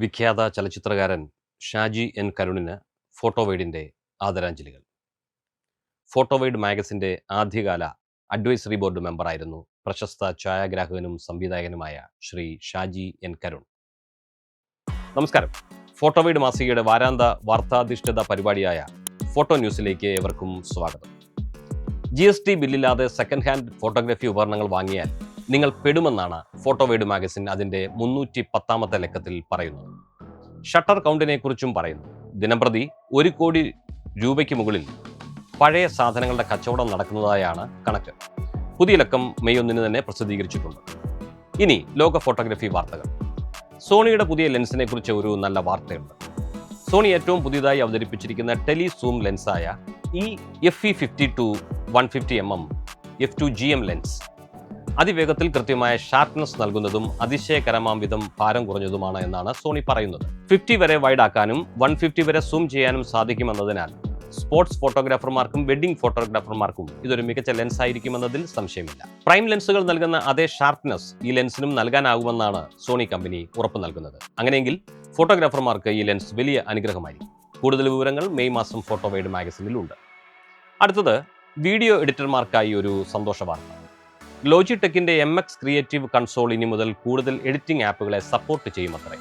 വിഖ്യാത ചലച്ചിത്രകാരൻ ഷാജി എൻ കരുണിന് ഫോട്ടോവൈഡിന്റെ ആദരാഞ്ജലികൾ. ഫോട്ടോവൈഡ് മാഗസിന്റെ ആദ്യകാല അഡ്വൈസറി ബോർഡ് മെമ്പറായിരുന്നു പ്രശസ്ത ഛായാഗ്രാഹകനും സംവിധായകനുമായ ശ്രീ ഷാജി എൻ കരുൺ. നമസ്കാരം. ഫോട്ടോവൈഡ് മാസികയുടെ വാരാന്ത വാർത്താധിഷ്ഠിത പരിപാടിയായ ഫോട്ടോ ന്യൂസിലേക്ക് ഏവർക്കും സ്വാഗതം. ജി എസ് ടി ബില്ലില്ലാതെ സെക്കൻഡ് ഹാൻഡ് ഫോട്ടോഗ്രാഫി ഉപകരണങ്ങൾ വാങ്ങിയാൽ നിങ്ങൾ പെടുമെന്നാണ് ഫോട്ടോവേഡ് മാഗസിൻ അതിന്റെ മുന്നൂറ്റി പത്താമത്തെ ലക്കത്തിൽ പറയുന്നത്. ഷട്ടർ കൗണ്ടിനെ കുറിച്ചും പറയുന്നു. ദിനംപ്രതി ഒരു കോടി രൂപയ്ക്ക് മുകളിൽ പഴയ സാധനങ്ങളുടെ കച്ചവടം നടക്കുന്നതായാണ് കണക്ക്. പുതിയ ലക്കം മെയ് ഒന്നിന് തന്നെ പ്രസിദ്ധീകരിച്ചിട്ടുണ്ട്. ഇനി ലോക ഫോട്ടോഗ്രഫി വാർത്തകൾ. സോണിയുടെ പുതിയ ലെൻസിനെ കുറിച്ച് ഒരു നല്ല വാർത്തയുണ്ട്. സോണി ഏറ്റവും പുതിയതായി അവതരിപ്പിച്ചിരിക്കുന്ന ടെലി സൂം ലെൻസായ ഈ F E fifty two one fifty M M F two G M lens അതിവേഗത്തിൽ കൃത്യമായ ഷാർപ്നെസ് നൽകുന്നതും അതിശയകരമാം വിധം ഭാരം കുറഞ്ഞതുമാണ് എന്നാണ് സോണി പറയുന്നത്. ഫിഫ്റ്റി വരെ വൈഡ് ആക്കാനും വൺ ഫിഫ്റ്റി വരെ സൂം ചെയ്യാനും സാധിക്കുമെന്നതിനാൽ സ്പോർട്സ് ഫോട്ടോഗ്രാഫർമാർക്കും വെഡ്ഡിംഗ് ഫോട്ടോഗ്രാഫർമാർക്കും ഇതൊരു മികച്ച ലെൻസ് ആയിരിക്കുമെന്നതിൽ സംശയമില്ല. പ്രൈം ലെൻസുകൾ നൽകുന്ന അതേ ഷാർപ്നെസ് ഈ ലെൻസിനും നൽകാനാകുമെന്നാണ് സോണി കമ്പനി ഉറപ്പ് നൽകുന്നത്. അങ്ങനെയെങ്കിൽ ഫോട്ടോഗ്രാഫർമാർക്ക് ഈ ലെൻസ് വലിയ അനുഗ്രഹമായിരിക്കും. കൂടുതൽ വിവരങ്ങൾ മെയ് മാസം ഫോട്ടോ വൈഡ് മാഗസിനിലുണ്ട് അടുത്തത് വീഡിയോ എഡിറ്റർമാർക്കായി ഒരു സന്തോഷ വാർത്ത ലോജിടെക്കിന്റെ എം എക്സ് ക്രിയേറ്റീവ് കൺസോൾ ഇനി മുതൽ കൂടുതൽ എഡിറ്റിംഗ് ആപ്പുകളെ സപ്പോർട്ട് ചെയ്യുമത്രേ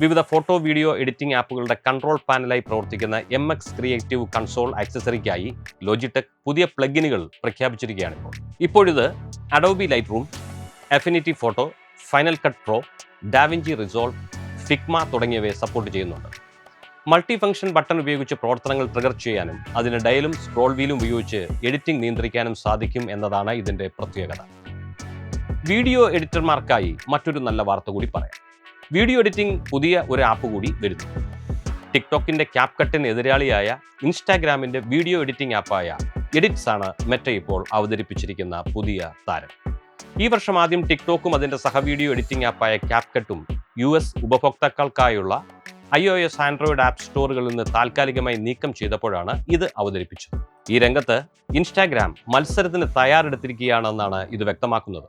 വിവിധ ഫോട്ടോ വീഡിയോ എഡിറ്റിംഗ് ആപ്പുകളുടെ കൺട്രോൾ പാനലായി പ്രവർത്തിക്കുന്ന എം എക്സ് ക്രിയേറ്റീവ് കൺസോൾ ആക്സസറിക്കായി ലോജിടെക് പുതിയ പ്ലഗിനുകൾ പ്രഖ്യാപിച്ചിരിക്കുകയാണ് ഇപ്പോൾ. ഇപ്പോഴിത് Adobe Lightroom Affinity photo final cut pro DaVinci Resolve Figma തുടങ്ങിയവയെ സപ്പോർട്ട് ചെയ്യുന്നുണ്ട്. മൾട്ടി ഫംഗ്ഷൻ ബട്ടൺ ഉപയോഗിച്ച് പ്രവർത്തനങ്ങൾ ട്രിഗർ ചെയ്യാനും അതിന് ഡയലും സ്ക്രോൾ വീലും ഉപയോഗിച്ച് എഡിറ്റിംഗ് നിയന്ത്രിക്കാനും സാധിക്കും എന്നതാണ് ഇതിന്റെ പ്രത്യേകത. വീഡിയോ എഡിറ്റർമാർക്കായി മറ്റൊരു നല്ല വാർത്ത കൂടി പറയാം. വീഡിയോ എഡിറ്റിംഗ് പുതിയ ഒരു ആപ്പ് കൂടി വരുന്നു. ടിക്ടോക്കിന്റെ ക്യാപ്കട്ടിന് എതിരാളിയായ ഇൻസ്റ്റാഗ്രാമിന്റെ വീഡിയോ എഡിറ്റിംഗ് ആപ്പായ എഡിറ്റ്സ് ആണ് മെറ്റ ഇപ്പോൾ അവതരിപ്പിച്ചിരിക്കുന്ന പുതിയ താരം. ഈ വർഷം ആദ്യം ടിക്ടോക്കും അതിന്റെ സഹ വീഡിയോ എഡിറ്റിംഗ് ആപ്പായ ക്യാപ്കട്ടും U S ഉപഭോക്താക്കൾക്കായുള്ള I O S Android app സ്റ്റോറുകളിൽ നിന്ന് താൽക്കാലികമായി നീക്കം ചെയ്തപ്പോഴാണ് ഇത് അവതരിപ്പിച്ചത്. ഈ രംഗത്ത് ഇൻസ്റ്റാഗ്രാം മത്സരത്തിന് തയ്യാറെടുത്തിരിക്കുകയാണെന്നാണ് ഇത് വ്യക്തമാക്കുന്നത്.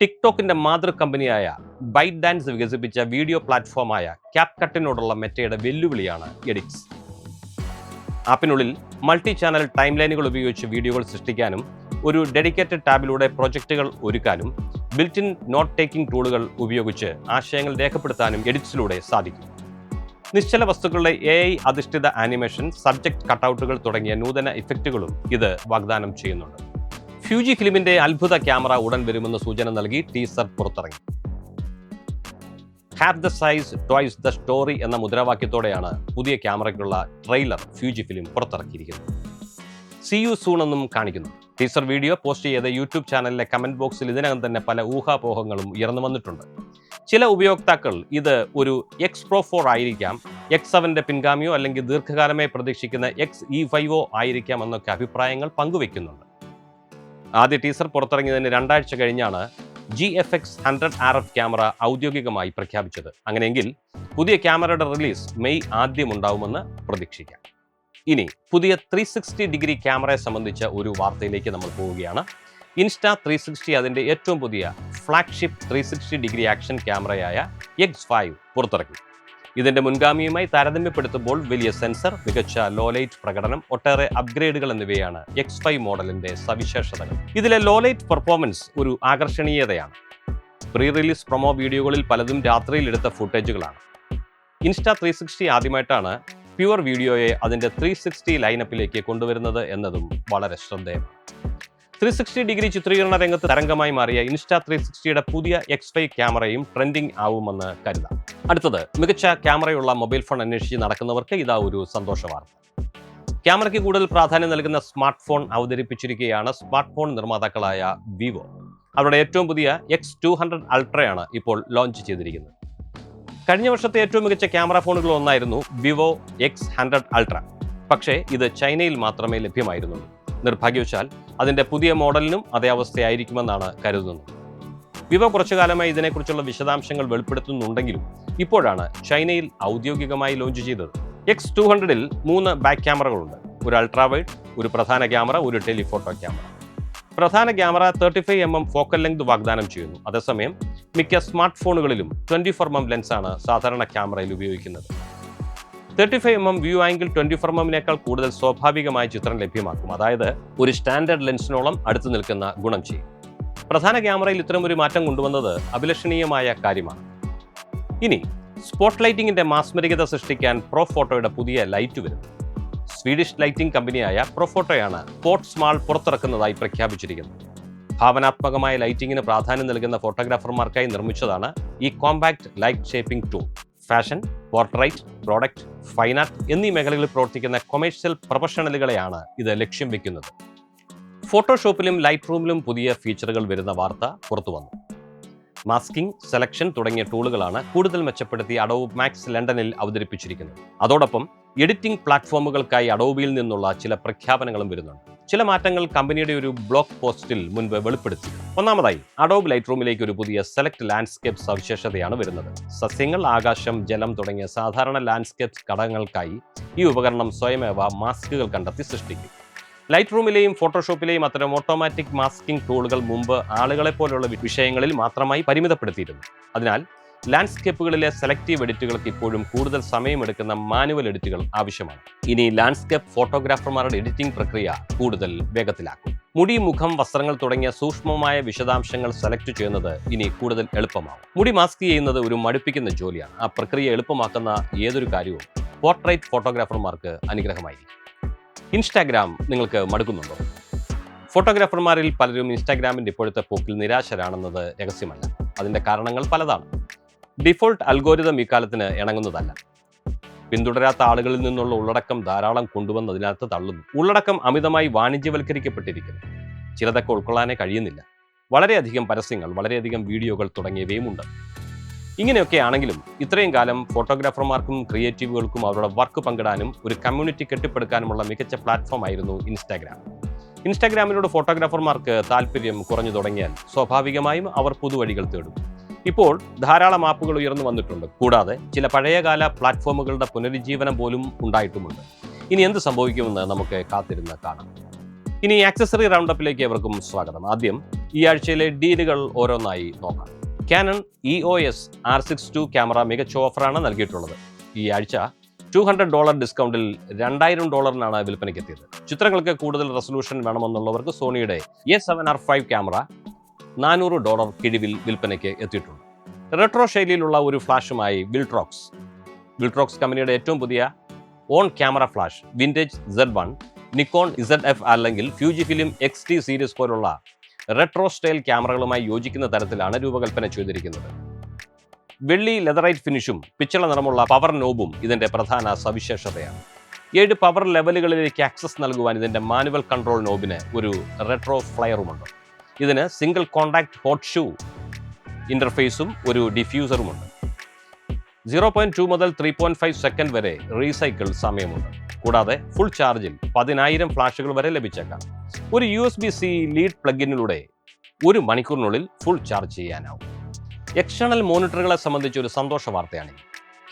ടിക്ടോക്കിന്റെ മാതൃ കമ്പനിയായ ബൈറ്റ് ഡാൻസ് വികസിപ്പിച്ച വീഡിയോ പ്ലാറ്റ്ഫോമായ ക്യാപ് കട്ടിനോടുള്ള മെറ്റയുടെ വെല്ലുവിളിയാണ് എഡിറ്റ്സ്. ആപ്പിനുള്ളിൽ മൾട്ടി ചാനൽ ടൈം ലൈനുകൾ ഉപയോഗിച്ച് വീഡിയോകൾ സൃഷ്ടിക്കാനും ഒരു ഡെഡിക്കേറ്റഡ് ടാബിലൂടെ പ്രൊജക്റ്റുകൾ ഒരുക്കാനും ബിൽറ്റിൻ നോട്ട് ടേക്കിംഗ് ടൂളുകൾ ഉപയോഗിച്ച് ആശയങ്ങൾ രേഖപ്പെടുത്താനും എഡിറ്റ്സിലൂടെ സാധിക്കും. നിശ്ചല വസ്തുക്കളുടെ എ ഐ അധിഷ്ഠിത ആനിമേഷൻ സബ്ജക്ട് കട്ടൗട്ടുകൾ തുടങ്ങിയ നൂതന ഇഫക്റ്റുകളും ഇത് വാഗ്ദാനം ചെയ്യുന്നുണ്ട്. ഫ്യൂജി ഫിലിമിന്റെ അത്ഭുത ക്യാമറ ഉടൻ വരുമെന്ന് സൂചന നൽകി ടീസർ പുറത്തിറങ്ങി. Have the size toys the story എന്ന മുദ്രാവാക്യത്തോടെയാണ് പുതിയ ക്യാമറയ്ക്കുള്ള ട്രെയിലർ ഫ്യൂജി ഫിലിം പുറത്തിറക്കിയിരിക്കുന്നത്. സി യു സൂൺ എന്നും കാണിക്കുന്നു. ടീസർ വീഡിയോ പോസ്റ്റ് ചെയ്ത യൂട്യൂബ് ചാനലിലെ കമന്റ് ബോക്സിൽ ഇതിനകം തന്നെ പല ഊഹാപോഹങ്ങളും ഉയർന്നു വന്നിട്ടുണ്ട്. ചില ഉപയോക്താക്കൾ ഇത് ഒരു എക്സ് പ്രോ ഫോർ ആയിരിക്കാം എക്സ് സെവന്റെ പിൻഗാമിയോ അല്ലെങ്കിൽ ദീർഘകാലമായി പ്രതീക്ഷിക്കുന്ന എക്സ് ഇ ഫൈവോ ആയിരിക്കാം എന്നൊക്കെ അഭിപ്രായങ്ങൾ പങ്കുവെക്കുന്നുണ്ട്. ആദ്യ ടീസർ പുറത്തിറങ്ങിയതിന് രണ്ടാഴ്ച കഴിഞ്ഞാണ് G F X hundred R F camera ഔദ്യോഗികമായി പ്രഖ്യാപിച്ചത്. അങ്ങനെയെങ്കിൽ പുതിയ ക്യാമറയുടെ റിലീസ് മെയ് ആദ്യം ഉണ്ടാവുമെന്ന് പ്രതീക്ഷിക്കാം. ഇനി പുതിയ ത്രീ സിക്സ്റ്റി ഡിഗ്രി ക്യാമറയെ സംബന്ധിച്ച ഒരു വാർത്തയിലേക്ക് നമ്മൾ പോവുകയാണ്. ഇൻസ്റ്റാ ത്രീ സിക്സ്റ്റി അതിന്റെ ഏറ്റവും പുതിയ flagship three sixty degree action ക്യാമറയായ X five പുറത്തിറക്കി ഇതിന്റെ മുൻഗാമിയുമായി താരതമ്യപ്പെടുത്തുമ്പോൾ വലിയ സെൻസർ മികച്ച ലോലൈറ്റ് പ്രകടനം ഒട്ടേറെ അപ്ഗ്രേഡുകൾ എന്നിവയാണ് എക്സ് ഫൈവ് മോഡലിന്റെ സവിശേഷതകൾ. ഇതിലെ ലോലൈറ്റ് പെർഫോമൻസ് ഒരു ആകർഷണീയതയാണ്. പ്രീ റിലീസ് പ്രൊമോ വീഡിയോകളിൽ പലതും രാത്രിയിൽ എടുത്ത ഫുട്ടേജുകളാണ് ഇൻസ്റ്റാ ത്രീ സിക്സ്റ്റി ആദ്യമായിട്ടാണ് പ്യുവർ വീഡിയോയെ അതിന്റെ ത്രീ സിക്സ്റ്റി ലൈനപ്പിലേക്ക് കൊണ്ടുവരുന്നത് എന്നതും വളരെ ശ്രദ്ധേയമാണ്. ത്രീ സിക്സ്റ്റി ഡിഗ്രി ചിത്രീകരണ രംഗത്ത് തരംഗമായി മാറിയ ഇൻസ്റ്റാ ത്രീ സിക്സ്റ്റിയുടെ പുതിയ എക്സ് ഫൈവ് ക്യാമറയും ട്രെൻഡിംഗ് ആവുമെന്ന് കരുതാം. അടുത്തത് മികച്ച ക്യാമറയുള്ള മൊബൈൽ ഫോൺ അന്വേഷിച്ച് നടക്കുന്നവർക്ക് ഇതാ ഒരു സന്തോഷ വാർത്ത. ക്യാമറയ്ക്ക് കൂടുതൽ പ്രാധാന്യം നൽകുന്ന സ്മാർട്ട് ഫോൺ അവതരിപ്പിച്ചിരിക്കുകയാണ് സ്മാർട്ട് ഫോൺ നിർമ്മാതാക്കളായ വിവോ. അവരുടെ ഏറ്റവും പുതിയ എക്സ് ടു ഹൺഡ്രഡ് അൾട്രയാണ് ഇപ്പോൾ ലോഞ്ച് ചെയ്തിരിക്കുന്നത്. കഴിഞ്ഞ വർഷത്തെ ഏറ്റവും മികച്ച ക്യാമറ ഫോണുകൾ ഒന്നായിരുന്നു വിവോ എക്സ് ഹൺഡ്രഡ് അൾട്ര പക്ഷേ ഇത് ചൈനയിൽ മാത്രമേ ലഭ്യമായിരുന്നുള്ളൂ. നിർഭാഗ്യവശാൽ അതിന്റെ പുതിയ മോഡലിനും അതേ അവസ്ഥയായിരിക്കുമെന്നാണ് കരുതുന്നത്. വിവോ കുറച്ചു കാലമായി ഇതിനെക്കുറിച്ചുള്ള വിശദാംശങ്ങൾ വെളിപ്പെടുത്തുന്നുണ്ടെങ്കിലും ഇപ്പോഴാണ് ചൈനയിൽ ഔദ്യോഗികമായി ലോഞ്ച് ചെയ്തത്. എക്സ് ടു ഹൺഡ്രഡിൽ മൂന്ന് ബാക്ക് ക്യാമറകളുണ്ട് ഒരു അൾട്രാ വൈഡ് ഒരു പ്രധാന ക്യാമറ ഒരു ടെലിഫോട്ടോ ക്യാമറ. പ്രധാന camera thirty five M M focal length വാഗ്ദാനം ചെയ്യുന്നു. അതേസമയം മിക്ക സ്മാർട്ട് ഫോണുകളിലും ട്വന്റി ഫോർ എം എം ലെൻസാണ് സാധാരണ ക്യാമറയിൽ ഉപയോഗിക്കുന്നത്. Thirty five M M view angle twenty four എമ്മിനേക്കാൾ കൂടുതൽ സ്വാഭാവികമായ ചിത്രം ലഭ്യമാക്കും. അതായത് ഒരു സ്റ്റാൻഡേർഡ് ലെൻസിനോളം അടുത്തു നിൽക്കുന്ന ഗുണം ചെയ്യും. പ്രധാന ക്യാമറയിൽ ഇത്തരമൊരു മാറ്റം കൊണ്ടുവന്നത് അഭിലഷണീയമായ കാര്യമാണ്. ഇനി സ്പോട്ട് ലൈറ്റിംഗിന്റെ മാസ്മരികത സൃഷ്ടിക്കാൻ പ്രോ ഫോട്ടോയുടെ പുതിയ ലൈറ്റ് വരുന്നു. സ്വീഡിഷ് ലൈറ്റിംഗ് കമ്പനിയായ പ്രൊഫോട്ടോയാണ് പോട്ട് മാൾ പുറത്തിറക്കുന്നതായി പ്രഖ്യാപിച്ചിരിക്കുന്നത്. ഭാവനാത്മകമായ ലൈറ്റിംഗിന് പ്രാധാന്യം നൽകുന്ന ഫോട്ടോഗ്രാഫർമാർക്കായി നിർമ്മിച്ചതാണ് ഈ compact light shaping tool. Fashion portrait product fine art എന്നീ മേഖലകളിൽ പ്രവർത്തിക്കുന്ന കൊമേഴ്ഷ്യൽ പ്രൊഫഷണലുകളെയാണ് ഇത് ലക്ഷ്യം വെക്കുന്നത്. ഫോട്ടോഷോപ്പിലും ലൈറ്റ് റൂമിലും പുതിയ ഫീച്ചറുകൾ വരുന്ന വാർത്ത പുറത്തുവന്നു മാസ്കിംഗ് സെലക്ഷൻ തുടങ്ങിയ ടൂളുകളാണ് കൂടുതൽ മെച്ചപ്പെടുത്തി അഡോബ് മാക്സ് ലണ്ടനിൽ അവതരിപ്പിച്ചിരിക്കുന്നത്. അതോടൊപ്പം എഡിറ്റിംഗ് പ്ലാറ്റ്ഫോമുകൾക്കായി അഡോബിയിൽ നിന്നുള്ള ചില പ്രഖ്യാപനങ്ങളും വരുന്നുണ്ട്. ചില മാറ്റങ്ങൾ കമ്പനിയുടെ ഒരു ബ്ലോഗ് പോസ്റ്റിൽ മുൻപ് വെളിപ്പെടുത്തി. ഒന്നാമതായി അഡോബ് ലൈറ്റ് റൂമിലേക്ക് ഒരു പുതിയ സെലക്ട് ലാൻഡ്സ്കേപ്പ് സവിശേഷതയാണ് വരുന്നത്. സസ്യങ്ങൾ ആകാശം ജലം തുടങ്ങിയ സാധാരണ ലാൻഡ്സ്കേപ്പ് ഘടകങ്ങൾക്കായി ഈ ഉപകരണം സ്വയമേവ മാസ്കുകൾ കണ്ടെത്തി സൃഷ്ടിക്കും. ലൈറ്റ് റൂമിലെയും ഫോട്ടോഷോപ്പിലെയും അത്തരം ഓട്ടോമാറ്റിക് മാസ്കിംഗ് ടൂളുകൾ മുമ്പ് ആളുകളെ പോലുള്ള വിഷയങ്ങളിൽ മാത്രമായി പരിമിതപ്പെടുത്തിയിരുന്നു. അതിനാൽ ലാൻഡ്സ്കേപ്പുകളിലെ സെലക്റ്റീവ് എഡിറ്റുകൾക്ക് ഇപ്പോഴും കൂടുതൽ സമയമെടുക്കുന്ന മാനുവൽ എഡിറ്റുകൾ ആവശ്യമാണ്. ഇനി ലാൻഡ്സ്കേപ്പ് ഫോട്ടോഗ്രാഫർമാരുടെ എഡിറ്റിംഗ് പ്രക്രിയ കൂടുതൽ വേഗത്തിലാക്കും. മുടി മുഖം വസ്ത്രങ്ങൾ തുടങ്ങിയ സൂക്ഷ്മമായ വിശദാംശങ്ങൾ സെലക്ട് ചെയ്യുന്നത് ഇനി കൂടുതൽ എളുപ്പമാകും മുടി മാസ്ക് ചെയ്യുന്നത് ഒരു മടുപ്പിക്കുന്ന ജോലിയാണ്. ആ പ്രക്രിയ എളുപ്പമാക്കുന്ന ഏതൊരു കാര്യവും പോർട്രേറ്റ് ഫോട്ടോഗ്രാഫർമാർക്ക് അനുഗ്രഹമായിരിക്കും. ഇൻസ്റ്റാഗ്രാം നിങ്ങൾക്ക് മടുക്കുന്നുണ്ടോ? ഫോട്ടോഗ്രാഫർമാരിൽ പലരും ഇൻസ്റ്റാഗ്രാമിന്റെ ഇപ്പോഴത്തെ പോക്കിൽ നിരാശരാണെന്നത് രഹസ്യമല്ല. അതിന്റെ കാരണങ്ങൾ പലതാണ്. Default algorithm ഇക്കാലത്തിന് ഇണങ്ങുന്നതല്ല. പിന്തുടരാത്ത ആളുകളിൽ നിന്നുള്ള ഉള്ളടക്കം ധാരാളം കൊണ്ടുവന്ന് അതിനകത്ത് തള്ളുന്നു. ഉള്ളടക്കം അമിതമായി വാണിജ്യവൽക്കരിക്കപ്പെട്ടിരിക്കുന്നു. ചിലതൊക്കെ ഉൾക്കൊള്ളാനേ കഴിയുന്നില്ല. വളരെയധികം പരസ്യങ്ങൾ വളരെയധികം വീഡിയോകൾ തുടങ്ങിയവയുമുണ്ട്. ഇങ്ങനെയൊക്കെ ആണെങ്കിലും ഇത്രയും കാലം ഫോട്ടോഗ്രാഫർമാർക്കും ക്രിയേറ്റീവുകൾക്കും അവരുടെ വർക്ക് പങ്കിടാനും ഒരു കമ്മ്യൂണിറ്റി കെട്ടിപ്പടുക്കാനുമുള്ള മികച്ച പ്ലാറ്റ്ഫോം ആയിരുന്നു ഇൻസ്റ്റാഗ്രാം. ഇൻസ്റ്റാഗ്രാമിലൂടെ ഫോട്ടോഗ്രാഫർമാർക്ക് താല്പര്യം കുറഞ്ഞു തുടങ്ങിയാൽ സ്വാഭാവികമായും അവർ പുതുവഴികൾ തേടും. ഇപ്പോൾ ധാരാളം ആപ്പുകൾ ഉയർന്നു വന്നിട്ടുണ്ട്. കൂടാതെ ചില പഴയകാല പ്ലാറ്റ്ഫോമുകളുടെ പുനരുജ്ജീവനം പോലും ഉണ്ടായിട്ടുമുണ്ട്. ഇനി എന്ത് സംഭവിക്കുമെന്ന് നമുക്ക് കാത്തിരുന്ന് കാണാം. ഇനി ആക്സസറി റൗണ്ടപ്പിലേക്ക് എവർക്കും സ്വാഗതം. ആദ്യം ഈ ആഴ്ചയിലെ ഡീലുകൾ ഓരോന്നായി നോക്കാം. Canon E O S R six two camera മികച്ച ഓഫറാണ് നൽകിയിട്ടുള്ളത്. ഈ ആഴ്ച ടു ഹൺഡ്രഡ് ഡോളർ ഡിസ്കൗണ്ടിൽ രണ്ടായിരം ഡോളറിനാണ് വിൽപ്പനയ്ക്ക് എത്തിയത് ചിത്രങ്ങൾക്ക് കൂടുതൽ റെസൊല്യൂഷൻ വേണമെന്നുള്ളവർക്ക് സോണിയുടെ A seven R five camera നാനൂറ് ഡോളർ കിഴിവിൽ വിൽപ്പനയ്ക്ക് എത്തിയിട്ടുണ്ട്. റെട്രോ ശൈലിയിലുള്ള ഒരു ഫ്ലാഷുമായി വിൽട്രോക്സ് വിൽട്രോക്സ് കമ്പനിയുടെ ഏറ്റവും പുതിയ on camera flash vintage Z one Nikon Z F അല്ലെങ്കിൽ Fuji film X T series പോലുള്ള റെട്രോ സ്റ്റൈൽ ക്യാമറകളുമായി യോജിക്കുന്ന തരത്തിലാണ് രൂപകൽപ്പന ചെയ്തിരിക്കുന്നത്. വെള്ളി ലെതറൈറ്റ് ഫിനിഷും പിച്ചള നിറമുള്ള പവർ നോബും ഇതിന്റെ പ്രധാന സവിശേഷതയാണ്. ഏഴ് പവർ ലെവലുകളിലേക്ക് ആക്സസ് നൽകുവാൻ ഇതിന്റെ മാനുവൽ കൺട്രോൾ നോബിന് ഒരു റെട്രോ ഫ്ലയറുമുണ്ട്. ഇതിന് സിംഗിൾ കോണ്ടാക്ട് ഹോട്ട് ഷൂ ഇന്റർഫേസും ഒരു ഡിഫ്യൂസറുമുണ്ട് സീറോ പോയിന്റ് ടു മുതൽ ത്രീ പോയിന്റ് ഫൈവ് സെക്കൻഡ് വരെ റീസൈക്കിൾ സമയമുണ്ട്. കൂടാതെ ഫുൾ ചാർജിൽ പതിനായിരം ഫ്ലാഷുകൾ വരെ ലഭിച്ചേക്കാം. ഒരു U S B C lead പ്ലഗിനിലൂടെ ഒരു മണിക്കൂറിനുള്ളിൽ ഫുൾ ചാർജ് ചെയ്യാനാവും. എക്സ്റ്റേണൽ മോണിറ്ററുകളെ സംബന്ധിച്ച് ഒരു സന്തോഷ വാർത്തയാണ്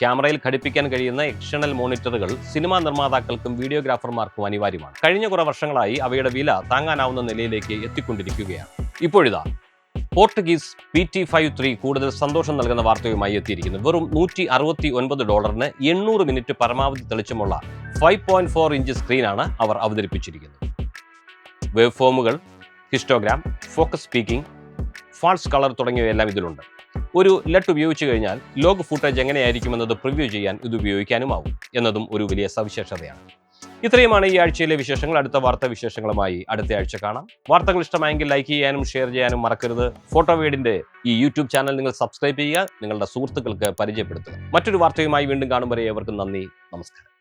ക്യാമറയിൽ ഘടിപ്പിക്കാൻ കഴിയുന്ന എക്സ്റ്റേണൽ മോണിറ്ററുകൾ സിനിമാ നിർമ്മാതാക്കൾക്കും വീഡിയോഗ്രാഫർമാർക്കും അനിവാര്യമാണ്. കഴിഞ്ഞ കുറെ വർഷങ്ങളായി അവയുടെ വില താങ്ങാനാവുന്ന നിലയിലേക്ക് എത്തിക്കൊണ്ടിരിക്കുകയാണ്. ഇപ്പോഴിതാ Portkeys P T five three കൂടുതൽ സന്തോഷം നൽകുന്ന വാർത്തയുമായി എത്തിയിരിക്കുന്നു. വെറും നൂറ്റി അറുപത്തി ഒൻപത് ഡോളറിന് എണ്ണൂറ് മിനിറ്റ് പരമാവധി തെളിച്ചമുള്ള ഫൈവ് പോയിന്റ് ഫോർ ഇഞ്ച് സ്ക്രീനാണ് അവർ അവതരിപ്പിച്ചിരിക്കുന്നത്. വേവ് ഫോമുകൾ histogram focus peaking false colour തുടങ്ങിയവയെല്ലാം ഇതിലുണ്ട്. ഒരു ലെറ്റ് ഉപയോഗിച്ചു കഴിഞ്ഞാൽ ലോഗ് ഫുട്ടേജ് എങ്ങനെയായിരിക്കുമെന്നത് പ്രിവ്യൂ ചെയ്യാൻ ഇത് ഉപയോഗിക്കാനുമാവും എന്നതും ഒരു വലിയ സവിശേഷതയാണ്. ഇത്രയുമാണ് ഈ ആഴ്ചയിലെ വിശേഷങ്ങൾ. അടുത്ത വാർത്താ വിശേഷങ്ങളുമായി അടുത്ത ആഴ്ച കാണാം. വാർത്തകൾ ഇഷ്ടമായെങ്കിൽ ലൈക്ക് ചെയ്യാനും ഷെയർ ചെയ്യാനും മറക്കരുത്. ഫോട്ടോ വീടിന്റെ ഈ യൂട്യൂബ് ചാനൽ നിങ്ങൾ സബ്സ്ക്രൈബ് ചെയ്യുക. നിങ്ങളുടെ സുഹൃത്തുക്കൾക്ക് പരിചയപ്പെടുത്തുക. മറ്റൊരു വാർത്തയുമായി വീണ്ടും കാണും വരെ ഏവർക്കും നന്ദി. നമസ്കാരം.